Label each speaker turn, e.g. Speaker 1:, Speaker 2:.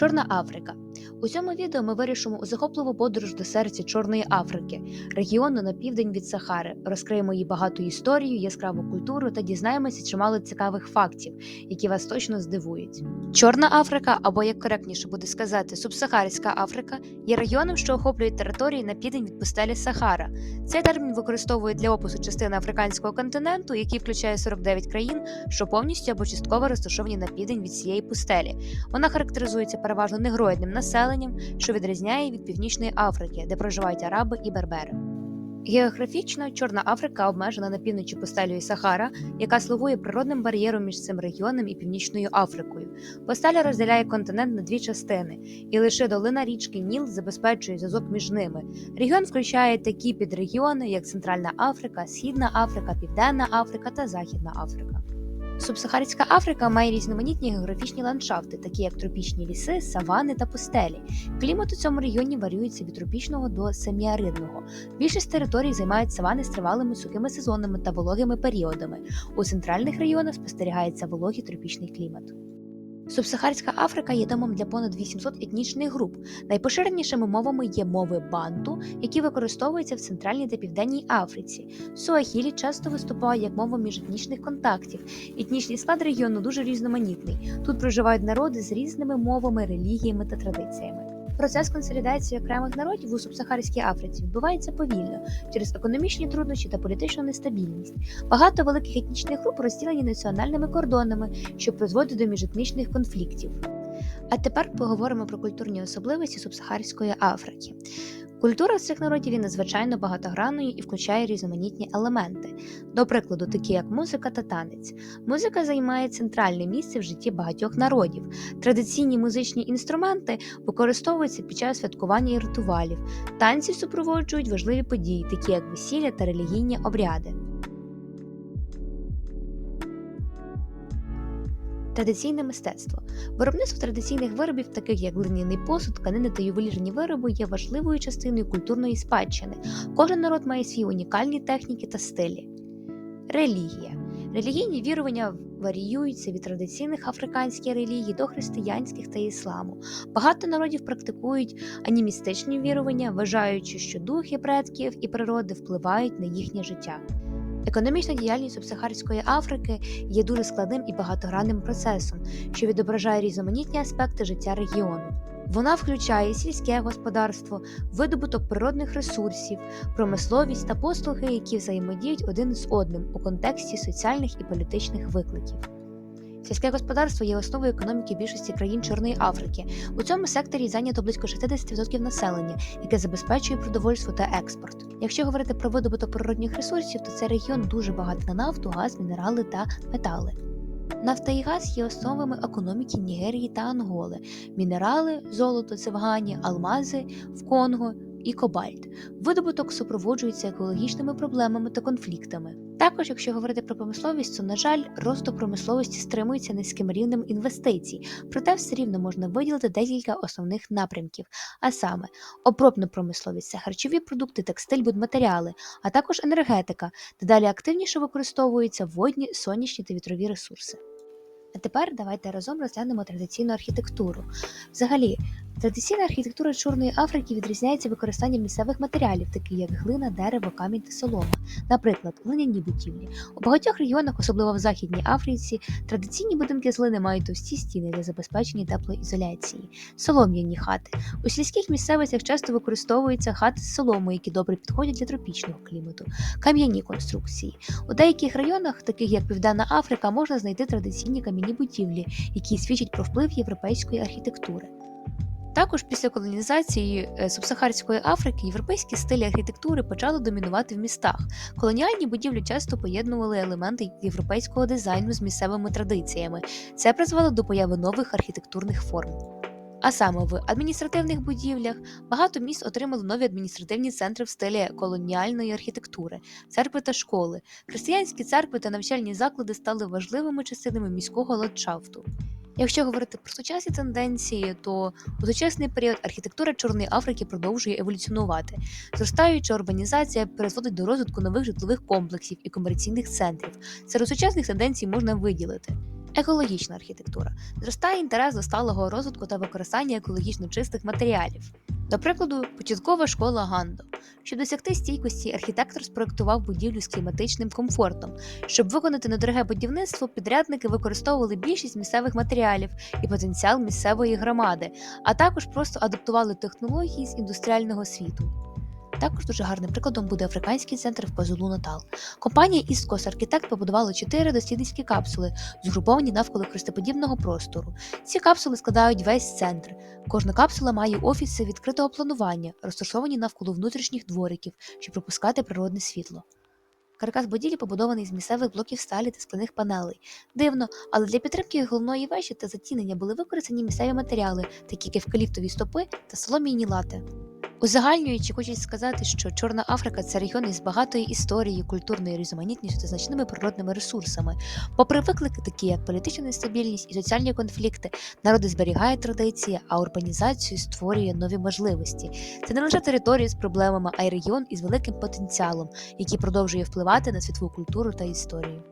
Speaker 1: Чорна Африка. У цьому відео ми вирішимо у захопливу подорож до серця Чорної Африки, регіону на південь від Сахари, розкриємо її багату історію, яскраву культуру та дізнаємося чимало цікавих фактів, які вас точно здивують. Чорна Африка, або як коректніше буде сказати, Субсахарська Африка, є регіоном, що охоплює території на південь від пустелі Сахара. Цей термін використовують для опису частини африканського континенту, який включає 49 країн, що повністю або частково розташовані на південь від цієї пустелі. Вона характеризується переважно негроїдним населенням, що відрізняє від Північної Африки, де проживають араби і бербери. Географічно Чорна Африка обмежена на півночі пустелею Сахара, яка слугує природним бар'єром між цим регіоном і Північною Африкою. Пустеля розділяє континент на дві частини, і лише долина річки Ніл забезпечує зв'язок між ними. Регіон включає такі підрегіони, як Центральна Африка, Східна Африка, Південна Африка та Західна Африка. Субсахарська Африка має різноманітні географічні ландшафти, такі як тропічні ліси, савани та пустелі. Клімат у цьому регіоні варіюється від тропічного до семіаридного. Більшість територій займають савани з тривалими сухими сезонами та вологими періодами. У центральних районах спостерігається вологий тропічний клімат. Субсахарська Африка є домом для понад 800 етнічних груп. Найпоширенішими мовами є мови банту, які використовуються в Центральній та Південній Африці. Суахілі часто виступає як мова міжетнічних контактів. Етнічний склад регіону дуже різноманітний. Тут проживають народи з різними мовами, релігіями та традиціями. Процес консолідації окремих народів у субсахарській Африці відбувається повільно через економічні труднощі та політичну нестабільність. Багато великих етнічних груп розділені національними кордонами, що призводить до міжетнічних конфліктів. А тепер поговоримо про культурні особливості субсахарської Африки. Культура цих народів є надзвичайно багатогранною і включає різноманітні елементи, до прикладу, такі як музика та танець. Музика займає центральне місце в житті багатьох народів. Традиційні музичні інструменти використовуються під час святкування і ритуалів. Танці супроводжують важливі події, такі як весілля та релігійні обряди. Традиційне мистецтво. Виробництво традиційних виробів, таких як глиняний посуд, тканини та ювелірні вироби, є важливою частиною культурної спадщини. Кожен народ має свої унікальні техніки та стилі. Релігія. Релігійні вірування варіюються від традиційних африканських релігій до християнських та ісламу. Багато народів практикують анімістичні вірування, вважаючи, що духи предків і природи впливають на їхнє життя. Економічна діяльність субсахарської Африки є дуже складним і багатогранним процесом, що відображає різноманітні аспекти життя регіону. Вона включає сільське господарство, видобуток природних ресурсів, промисловість та послуги, які взаємодіють один з одним у контексті соціальних і політичних викликів. Сільське господарство є основою економіки більшості країн Чорної Африки. У цьому секторі зайнято близько 60% населення, яке забезпечує продовольство та експорт. Якщо говорити про видобуток природних ресурсів, то цей регіон дуже багатий на нафту, газ, мінерали та метали. Нафта і газ є основами економіки Нігерії та Анголи, мінерали, золото в алмази в Конго і кобальт. Видобуток супроводжується екологічними проблемами та конфліктами. Також, якщо говорити про промисловість, то, на жаль, росту промисловості стримується низьким рівнем інвестицій, проте все рівно можна виділити декілька основних напрямків, а саме обробна промисловість харчові продукти, текстиль, будматеріали, а також енергетика, де далі активніше використовуються водні, сонячні та вітрові ресурси. А тепер давайте разом розглянемо традиційну архітектуру. Взагалі, традиційна архітектура Чорної Африки відрізняється використанням місцевих матеріалів, таких як глина, дерево, камінь та солома. Наприклад, глиняні будівлі. У багатьох регіонах, особливо в Західній Африці, традиційні будинки з глини мають товсті стіни для забезпечення теплоізоляції, солом'яні хати. У сільських місцевостях часто використовуються хати з соломою, які добре підходять для тропічного клімату, кам'яні конструкції. У деяких районах, таких як Південна Африка, можна знайти традиційні кам'яні будівлі, які свідчать про вплив європейської архітектури. Також після колонізації е, субсахарської Африки європейські стилі архітектури почали домінувати в містах. Колоніальні будівлі часто поєднували елементи європейського дизайну з місцевими традиціями. Це призвело до появи нових архітектурних форм. А саме в адміністративних будівлях багато міст отримали нові адміністративні центри в стилі колоніальної архітектури, церкви та школи. Християнські церкви та навчальні заклади стали важливими частинами міського ландшафту. Якщо говорити про сучасні тенденції, то у сучасний період архітектура Чорної Африки продовжує еволюціонувати. Зростаюча урбанізація призводить до розвитку нових житлових комплексів і комерційних центрів. Серед сучасних тенденцій можна виділити Екологічна архітектура зростає інтерес до сталого розвитку та використання екологічно чистих матеріалів. До прикладу, початкова школа Гандо. Щоб досягти стійкості, архітектор спроектував будівлю з кліматичним комфортом. Щоб виконати недороге будівництво, підрядники використовували більшість місцевих матеріалів і потенціал місцевої громади, а також просто адаптували технології з індустріального світу. Також дуже гарним прикладом буде африканський центр в Козулу Натал. Компанія East Coast побудувала чотири дослідницькі капсули, згруповані навколо хрестоподібного простору. Ці капсули складають весь центр. Кожна капсула має офіси відкритого планування, розташовані навколо внутрішніх двориків, щоб пропускати природне світло. Каркас будівлі побудований з місцевих блоків сталі та скляних панелей. Дивно, але для підтримки головної вежі та затінення були використані місцеві матеріали, такі як евкаліптові стопи та солом'яні лати. Узагальнюючи, хочуть сказати, що Чорна Африка це регіон із багатою історією, культурною різноманітністю та значними природними ресурсами. Попри виклики, такі як політична нестабільність і соціальні конфлікти, народи зберігають традиції, а урбанізацію створює нові можливості. Це не лише територія з проблемами, а й регіон із великим потенціалом, який продовжує впливати на світову культуру та історію.